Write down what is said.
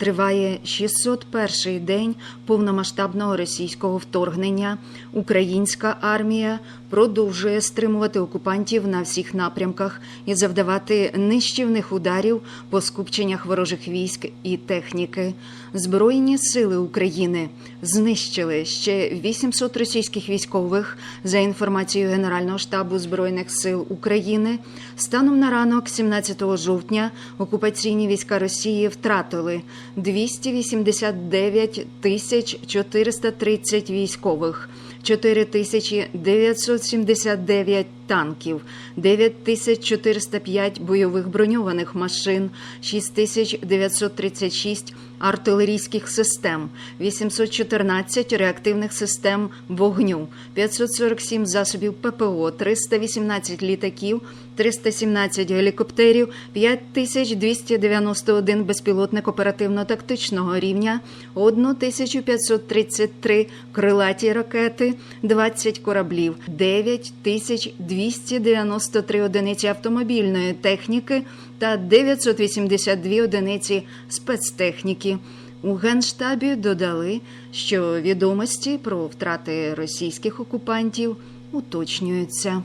Триває 601-й день повномасштабного російського вторгнення. Українська армія продовжує стримувати окупантів на всіх напрямках і завдавати нищівних ударів по скупченнях ворожих військ і техніки. Збройні сили України знищили ще 800 російських військових за інформацією Генерального штабу збройних сил України. Станом на ранок, 17 жовтня, окупаційні війська Росії втратили 289 тисяч 430 військових, 4979 танків, 9405 бойових броньованих машин, 6936 артилерійських систем, 814 реактивних систем вогню, 547 засобів ППО, 318 літаків, 317 гелікоптерів, 5291 безпілотник оперативно-тактичного рівня, 1533 крилаті ракети, 20 кораблів, 9293 одиниці автомобільної техніки та 982 одиниці спецтехніки. У Генштабі додали, що відомості про втрати російських окупантів уточнюються.